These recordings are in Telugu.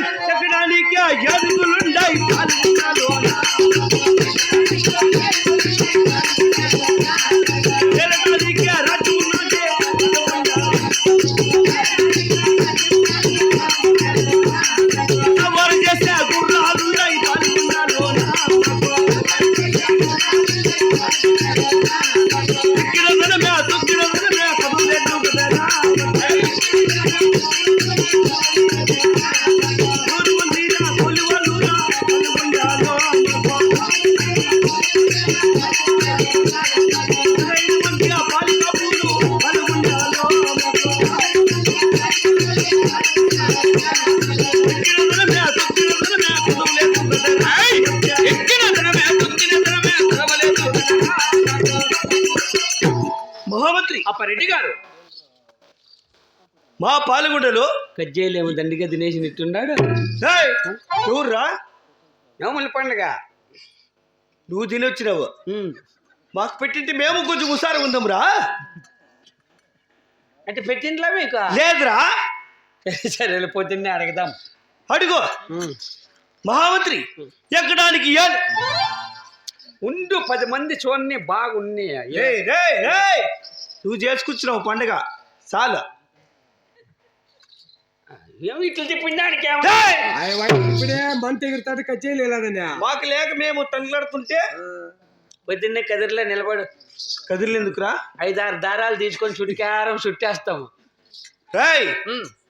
ఏయ్, ఎక్కడానికి ఆ మా పాల్గొండలో కజ్జేలేమో దండిగా తినేసినట్టున్నాడు ఏయ్, ఎవర్రా నవముల పండుగ. నువ్వు తినొచ్చినావు. మాకు పెట్టింటే మేము కొంచెం హుషారు ఉందాంరా అంటే పెట్టింట్లా మీకు? లేదురా. సరే పొద్దున్నే అడగదాం. అడుగు. మహామంత్రి ఎక్కడానికి ఉండు పది మంది చూడండి బాగున్నాయి. నువ్వు చేసుకొచ్చినావు పండగ. చాలు. ఇట్లా ఇప్పుడే ఎగురుతాడు కచ్చేయలేదని మాకు లేక మేము తంగలాడుతుంటే పొద్దున్నే కదిరిలో నిలబడు. కదిలేందుకురా ఐదారు దారాలు తీసుకొని చుట్టికారం చుట్టేస్తాము. రేయ్.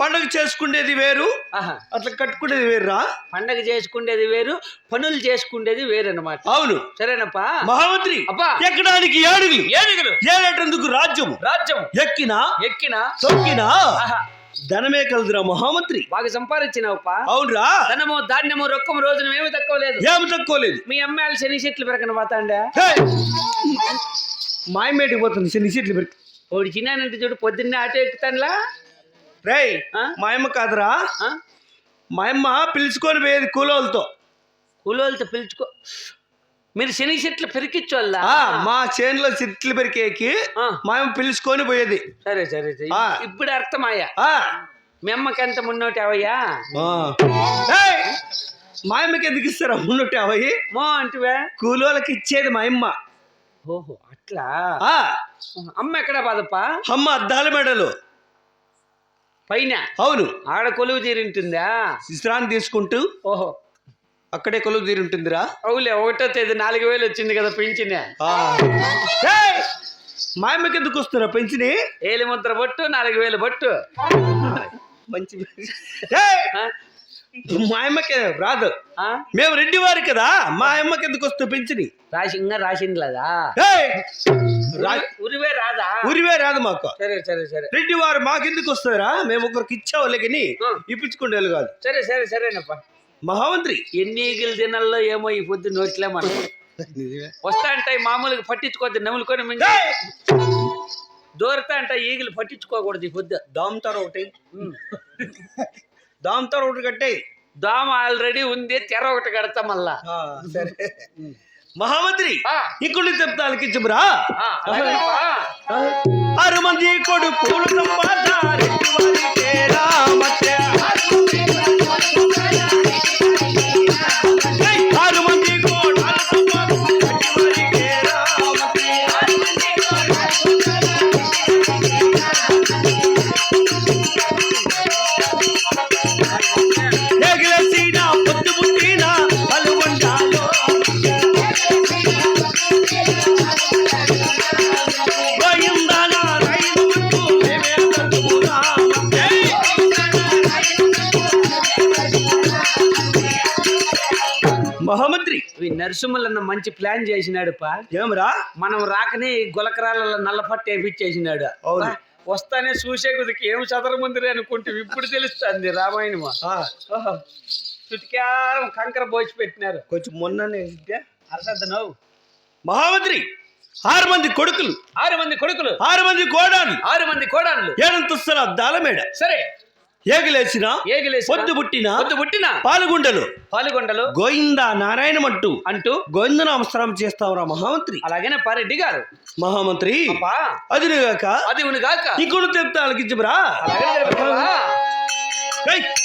పండగ చేసుకునేది వేరు. ఆహా. అట్లా కట్టుకునేది వేరురా? పండగ చేసుకునేది వేరు పనులు చేసుకునేది వేరు అనమాట అవును. సరేనప్పా? మహామంత్రి అబ్బా. ఎక్కడానికి ఏడుగులు? ఏనుగులు ఏలేటందుకు రాజ్యము? రాజ్యం ఎక్కినా? ఎక్కిన? తొక్కినా? ఆహా. ధనమే కలుదురా మహామంత్రి. బాగా సంపాదించినావుపా? అవునరా. ధనము ధాన్యము రొక్కము రోజున ఏమి తక్కువ లేదు ఏమి తక్కువ లేదు మీ అమ్మాయిలు శని చెట్లు పెరగన పోతాండా! మాయమేటికి పోతుంది చిన్న సీట్లు పెట్టి ఒకటి చిన్నానంటే చూడు పొద్దున్నే ఆటో ఎక్కుతానులా? రేయ్ ఆ? మా అమ్మ కాదురా? మా అమ్మ పిలుచుకొని పోయేది కూలోళ్ళతో. కూలోళ్ళతో పిలుచుకో. మీరు శని చెట్లు పెరికిచ్చోళ్ళా మా చేనులో చెట్లు పెరికేకి ఆ. మా అమ్మ పిలుచుకొని పోయేది. సరే సరే. ఇప్పుడు అర్థమయ్యా. ఆ. మీ అమ్మకి ఎంత మున్నోటి అవయ్యా! మా అమ్మకి ఎందుకు ఇస్తారా ఉన్నట్టు అవి మో అంటువే. కూలోళ్ళకి ఇచ్చేది మా అమ్మ ఓహో అట్లా? ఆ, అమ్మ ఎక్కడ బాధప్పా? అమ్మ అద్దాల మెడలు. పైన? అవును. ఆడ కొలువు తీరింటుందా? విశ్రాంతి తీసుకుంటూ ఓహో. అక్కడే కొలువు తీరుంటుందిరా అవులే ఒకటో తేదీ నాలుగు వేలు వచ్చింది కదా పెంచిన! మా అమ్మకి ఎందుకు వస్తున్నా పెంచిని? ఏలి ముద్ర బొట్టు నాలుగు వేలు బొట్టు. మంచి? మా అమ్మకి రాదు? మేము రెడ్డి వారి కదా మా అమ్మకి ఎందుకు వస్తూ పెంచిని? రాసి ఇంకా రాసిండ్లేదా? ఏయ్! రా- ఉరివే రాదా? ఊరివే రాదు మాకు. సరే సరే సరే. రెడ్డి వారు మాకెందుకు వస్తారా మేము ఒకరికి ఇచ్చావులే కానీ. ఇప్పించుకుంటే కాదు సరే సరే సరేనప్ప. మహామంత్రి. ఎన్ని ఈగిలు తినాలో ఏమో ఈ పొద్దు నోట్లే మనం వస్తా అంటాయి మామూలుగా పట్టించుకోవద్దు నవ్వులుకొని మింగ! దూరతా అంట ఈగిలు పట్టించుకోకూడదు ఈ పొద్దు. దామ్తారు ఒకటి. దామ్తారు ఒకటి కట్టే. దోమ ఆల్రెడీ ఉంది తెర ఒకటి కడతా మళ్ళా. సరే. మహామంత్రి ఆ. ఇక్కడ చెప్తా అలకించమురా ఆ, అలాగేనప్పా. ఆరు మహామంత్రి ఈ నరసింహలన్న మంచి ప్లాన్ చేసినాడు పా ఏమరా? మనం రాకనే ఈ గులకరాలలో నల్లపట్టు వేపించేసినాడు అవును. వస్తానే చూసే కుదికి ఏం చదరముందిరే అనుకుంటే ఇప్పుడు తెలుస్తుంది రామాయణమా. ఓహో. చుటికారం కంకర పోసి పెట్టినారు. కొంచెం మొన్ననే నవ్వు. మహామంత్రి ఆరు మంది కొడుకులు. ఆరు మంది కొడుకులు. ఆరు మంది కోడాలు ఆరు మంది కోడళ్ళు. ఏడంతస్తుల అద్దాల మేడ సరే. ఏగలేసిన ఏగలేసి పొద్దు పుట్టిన పొద్దు పుట్టిన. పాలుగుండలు. పాలుగుండలు. గోవింద నారాయణ అంటూ అంటూ. గోవింద నమస్కారం చేస్తావురా మహామంత్రి. అలాగనే పారెడ్డి గారు. మహామంత్రి. అదిగాక అది గాక. ఇంకొకటి చెప్తా అలకించబరా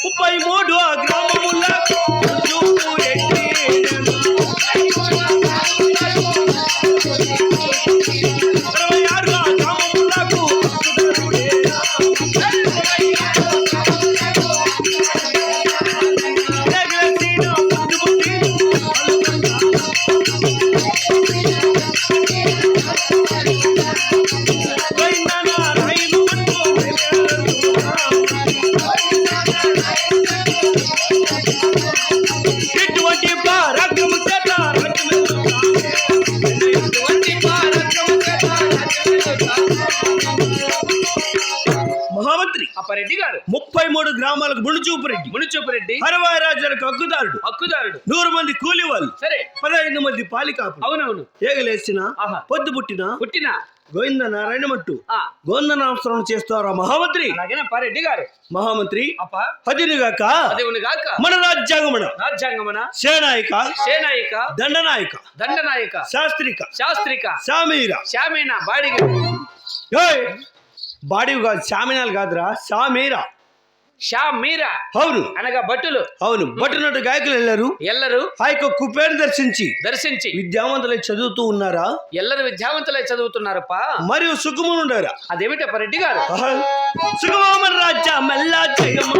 ముప్పై మూడు గ్రామముల. అలాగనే జరగబోవా? ముప్పై మూడు గ్రామాలకు మునుచూపు రెడ్డి. మునిచూపు రెడ్డి. అరవై రాజ్యాలకు హక్కుదారుడు. హక్కుదారుడు. నూరు మంది కూలి వాళ్ళు సరే. పదహైదు మంది పాలికాపు అవునవును. ఏగలేసిన. పొద్దు పుట్టిన పుట్టిన? గోవింద నారాయణ మట్టు. ఆ. గోందనావసరం చేస్తారా మహామంత్రి? గారు. మహామంత్రి అప్ప. పదినిగాక అదేవుని గాక. మన రాజ్యాంగమన. రాజ్యాంగమన. సేనాయిక. సేనాయిక. దండనాయక. దండనాయక. శాస్త్రిక. శాస్త్రిక. సామీర శామేన బాడిగ. బాడివి కాదు శామినాలు కాదురా సామీర. శామీర అవును. అనగా భట్టులు అవును బట్టునట్టు గాయకులు వెళ్ళారు ఎల్లరు. ఆ యొక్క కుప్పేరు దర్శించి. దర్శించి. విద్యావంతులై చదువుతూ ఉన్నారా? ఎల్లరు విద్యావంతులై చదువుతున్నారప్ప? మరియు సుఖము ఉండారా అదేమిటప్ప రెడ్డి గారు? సుఖమోమన్ రాజ్య మెల్ల జయమా.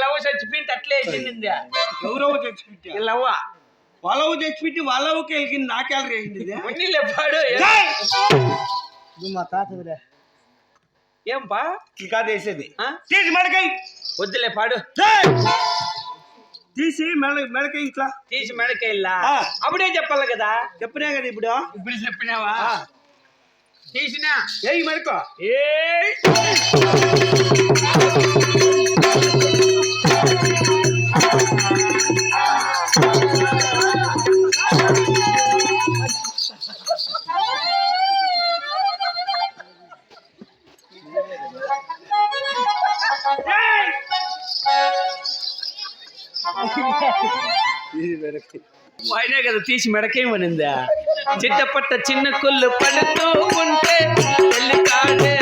ఇల్లవ చచ్చిపోయింది అట్లే వేసింది ఎవరో చచ్చిపెట్టా ఇల్లవ్వ వాళ్ళవు తెచ్చిపెట్టి వాళ్ళవుకి వెళ్ళి నాకేళ్ళ రేసింది ఉన్ని లేపాడు ఏం పా ఇంకా వేసేది ఆ? తీసి మెడకాయ వద్దులే పాడు. తీసి మెడ మెడకాయ ఇట్లా. తీసి మెడకెళ్ళా ఆ. అప్పుడే చెప్పాలి కదా. చెప్పినా కదా ఇప్పుడు? ఇప్పుడు చెప్పినావా. తీసినా. ఏయ్ మెడక. ఏ ఆయనే తీసి మెడకేమనిందా? చిట్టపట్ట చిన్న కుళ్ళు పడుతూ ఉంటే పెళ్ళి కాడే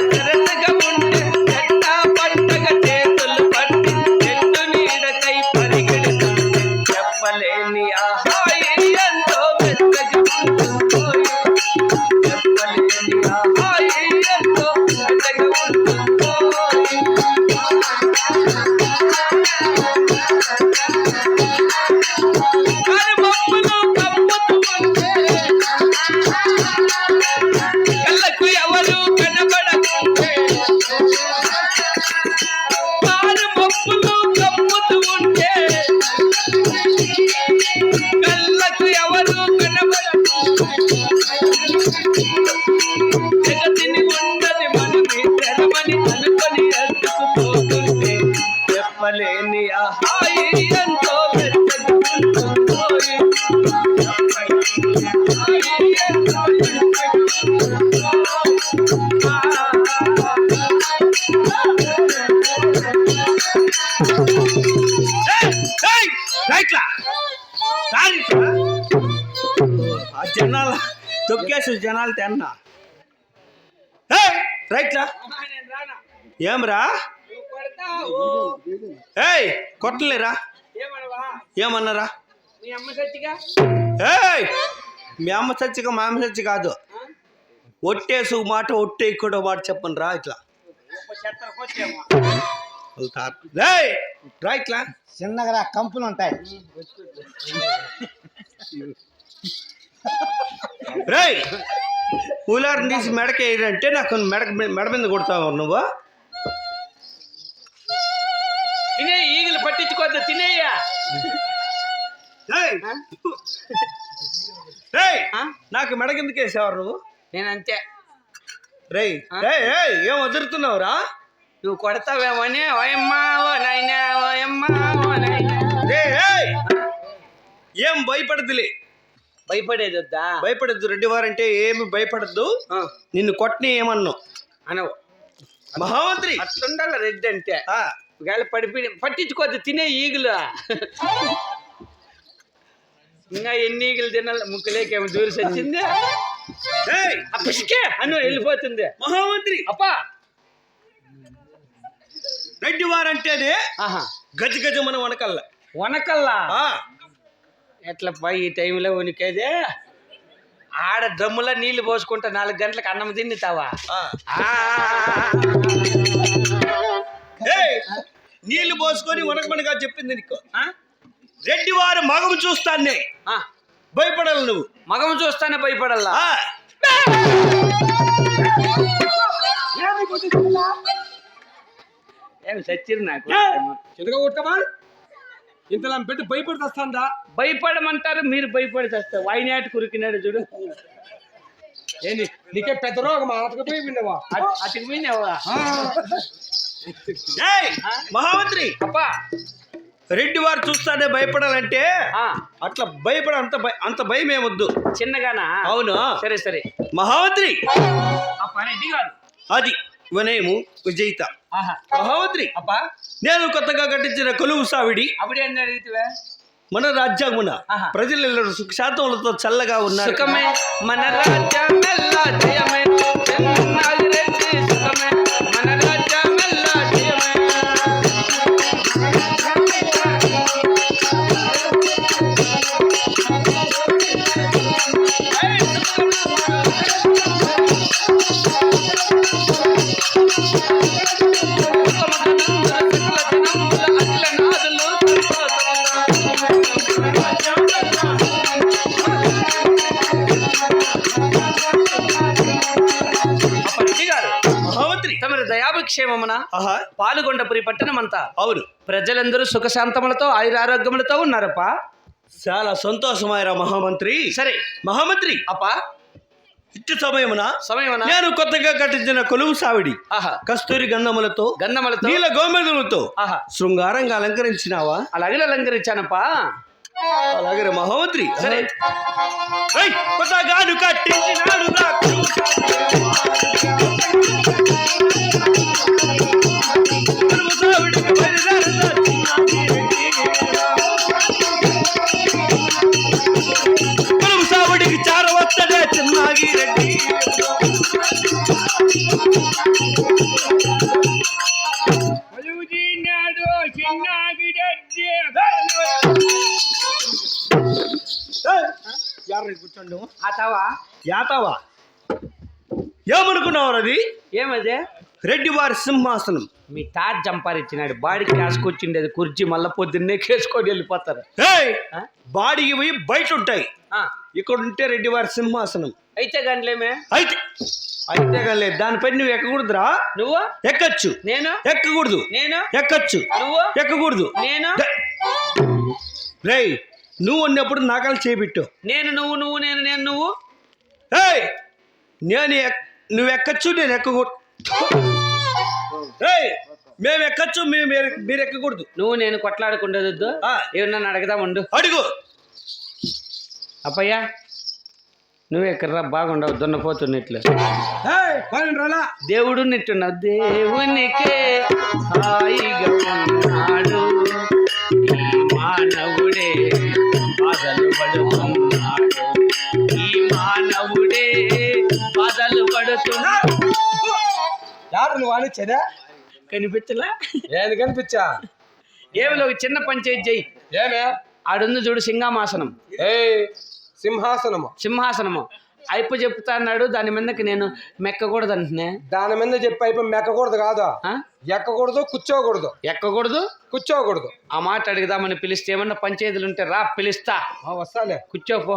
తొక్కేసి జనాలు తెన్నా. రైట్లా నేను రానా? ఏయ్ కొట్టలేరా? ఏమన్నారా? ఏయ్ మీ అమ్మ చచ్చిక మా అమ్మ చచ్చి కాదు. ఒట్టేసు మాట ఒట్టే ఇక్కడ మాట చెప్పండి రా ఇట్లా. రా. ఇట్లా చిన్నగా కంపులు ఉంటాయి. రేయ్ కూలర్ని తీసి మెడకి వేయరంటే నాకు మెడ మెడ మీద కొడతావు నువ్వు? తినే ఈగలు పట్టించుకోద్దు తినేయ్యా. ఆ? నాకు మెడ కిందకి వేసేవారు నువ్వు? నేను అంతే? రేయ్ ఏయ్ ఏం వదులుతున్నావురా? నువ్వు కొడతావేమని? ఓయమ్మా ఓ నాయనా ఓయమ్మా ఓ నాయనా. రేయ్ ఏయ్ ఏం భయపడదులే. భయపడేది వద్దా భయపడద్దు. రెడ్డి వారంటే ఏమి భయపడద్దు. నిన్ను కొట్టని ఏమన్నావు అనవు. మహామంత్రి! అట్లుండాలి రెడ్డి అంటే. ఆ, ఒకవేళ పడిపి పట్టించుకోద్దు తినే ఈగలు. ఇంకా ఎన్ని ఈగలు తినాలి? ముక్కులేకేమో దూరి వచ్చింది పిసికే అను వెళ్ళిపోతుంది. మహామంత్రి! అప్పా! రెడ్డి వారంటేనే గజ గజ మన వనకల్ల. వనకల్లా? ఎట్లా పై ఈ టైంలో ఉనికేదే? ఆడ డ్రమ్ములో నీళ్ళు పోసుకుంటా నాలుగు గంటలకు అన్నం తిన్నుతావా నీళ్ళు పోసుకొని ఉనకమనగా చెప్పింది నీకు? రెడ్డి వారు మగము చూస్తానే భయపడాలి నువ్వు. మగము చూస్తానే భయపడాలా ఏమి సచ్చిరు నాకు? చిన్నగా కొట్టమా ఇంతలా పెట్టి భయపడుతుందా భయపడమంటారు మీరు భయపడి చేస్తారు వాయినాటి కురికినాడు చూడు. ఏంది? నీకే పెద్ద రోగం అతకపోయి విన్నావా? పోయినావా? ఏయ్, మహామంత్రి! అప్పా రెడ్డి వారు చూస్తానే భయపడాలంటే ఆ, అట్లా భయపడ అంత భయ- అంత భయం ఏమొద్దు చిన్నగానా? అవును. సరే సరే. మహామంత్రి! గారు. అది. వినయము విజయిత ఆహా. మహామంత్రి అప్పా నేను కొత్తగా కట్టించిన కొలువు సావిడి. అప్పుడే మన రాజ్యాంగమున ఆహా. ప్రజలందరూ సుఖ శాంతములతో చల్లగా ఉన్నారు. మన రాజ్యమెల్లా దయాభిక్షేమమున ఆహా. పాలుగొండపురి పట్టణమంతా. అవును. ప్రజలందరూ సుఖశాంతములతో ఆయురారోగ్యములతో ఉన్నారప్పా. చాలా సంతోషమాయరా మహామంత్రి. సరే. మహామంత్రి. అప్పా. ఇట్టి సమయమున సమయమన నేను కొత్తగా కట్టించిన కొలువు సావిడి. ఆహా. కస్తూరి గంధములతో గంధములతో. నీల గోమెదములతో ఆహా. శృంగారంగా అలంకరించినావా? అలాగే అలంకరించానప్పా. అలాగే మహామంత్రి. సరే. కొత్తగాను కట్టించినాడు కూర్చోండి. ఆతావా యాతవా? ఏమనుకున్నావు అది ఏమదే? రెడ్డి వారి సింహాసనం. మీ తాత జంపారిచ్చినాడు. బాడికి కాసుకొచ్చిండేది కుర్చీ మళ్ళీ పొద్దున్నే కేసుకొని వెళ్ళిపోతారు? బాడీకి పోయి బయట ఉంటాయి ఇక్కడ ఉంటే రెడ్డి వారి సింహాసనం. అయితే గంటలేమే అయితే. అయితే కానీ దానిపై నువ్వు ఎక్కకూడదురా? నువ్వు? ఎక్కచ్చు. నేను? ఎక్కకూడదు. నేను? ఎక్కచ్చు. నువ్వు? ఎక్కకూడదు. నేను? రేయ్! నువ్వు ఉన్నప్పుడు నాకాలు చేపెట్టు. నేను నువ్వు నువ్వు నేను నేను నువ్వు? ఏయ్! నేను నువ్వు ఎక్కచ్చు నేను ఎక్కకూడదు. ఏయ్! మేము ఎక్కచ్చు మేము మీరు- ఎక్కకూడదు. నువ్వు నేను కొట్లాడకుండదు. ఏమన్నా అడగదామండు అడుగు! అప్పయ్యా నువ్వు ఎక్కడరా? బాగుండవు దున్నపోతున్నట్లు. దేవుడు నిట్టున్నావు దేవునికే హాయిగా ఉన్నాడు. మానవుడే బాధలు పడుతున్నాడు ఈ మానవుడే బాధలు పడుతున్నాడు యారు నువ్వు అనిచ్చేదా కనిపించలా? ఏది కనిపించా? ఏమిలో ఒక చిన్న పంచాయతీ చెయ్యి. ఏమే? ఆడుంది చూడు సింహామాసనం ఏ సింహాసనము. సింహాసనము. అయిపో చెప్తా అన్నాడు దాని మీదకి నేను మెక్కకూడదు అంటున్నా దాని మీద చెప్పి అయిపోయి మెక్కకూడదు కాదు? ఎక్కకూడదు కూర్చోకూడదు. ఎక్కకూడదు? కూర్చోకూడదు. ఆ మాట అడుగుదామని పిలిస్తే ఏమన్నా పంచాయతీలు ఉంటే రా పిలుస్తా. వస్తాలే. కూర్చోపో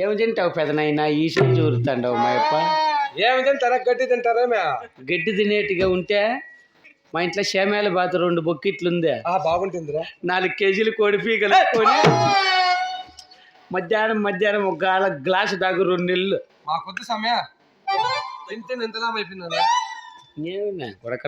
ఏమి తింటావు పెదనైనా ఈ సంచి ఊరుతాండవు మా యప్ప ఏమి తింటారా? గడ్డి తింటారేమే గడ్డి తినేటిగా ఉంటే మా ఇంట్లో షేమేల బాత రెండు బొక్కిట్లు ఉందే ఆ బాగుంటుందిరా. నాలుగు కేజీలు కోడి పీకలు కొని మధ్యాహ్నం మధ్యాహ్నం ఒక గాల గ్లాసు దాగు రెండు నెలలు. మా కొద్ది సమయ. తింటే ఇంతలా అయిపోయిందా ఏమన్నా కొడక